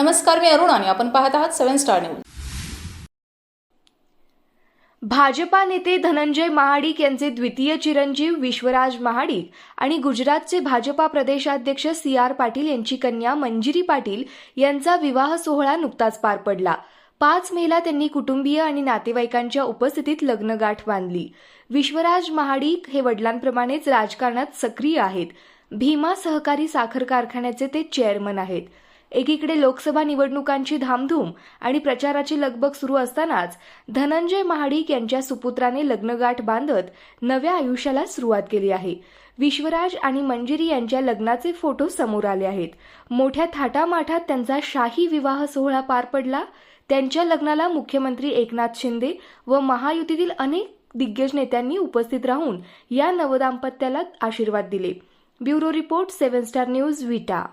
नमस्कार मी अरुण आणि आपण पाहत आहात सेव्हन स्टार न्यूज. भाजपा नेते धनंजय महाडिक यांचे द्वितीय चिरंजीव विश्वराज महाडिक आणि गुजरातचे भाजपा प्रदेशाध्यक्ष सी आर पाटील यांची कन्या मंजिरी पाटील यांचा विवाह सोहळा नुकताच पार पडला. पाच मेला त्यांनी कुटुंबीय आणि नातेवाईकांच्या उपस्थितीत लग्नगाठ बांधली. विश्वराज महाडिक हे वडिलांप्रमाणेच राजकारणात सक्रिय आहेत. भीमा सहकारी साखर कारखान्याचे ते चेअरमन आहेत. एकीकडे लोकसभा निवडणुकांची धामधूम आणि प्रचाराची लगबग सुरू असतानाच धनंजय महाडिक यांच्या सुपुत्राने लग्नगाठ बांधत नव्या आयुष्याला सुरुवात केली आहे. विश्वराज आणि मंजिरी यांच्या लग्नाचे फोटो समोर आले आहेत. मोठ्या थाटामाठात त्यांचा शाही विवाह सोहळा पार पडला. त्यांच्या लग्नाला मुख्यमंत्री एकनाथ शिंदे व महायुतीतील अनेक दिग्गज नेत्यांनी उपस्थित राहून या नवदाम्पत्याला आशीर्वाद दिले. Bureau report seven star news Vita.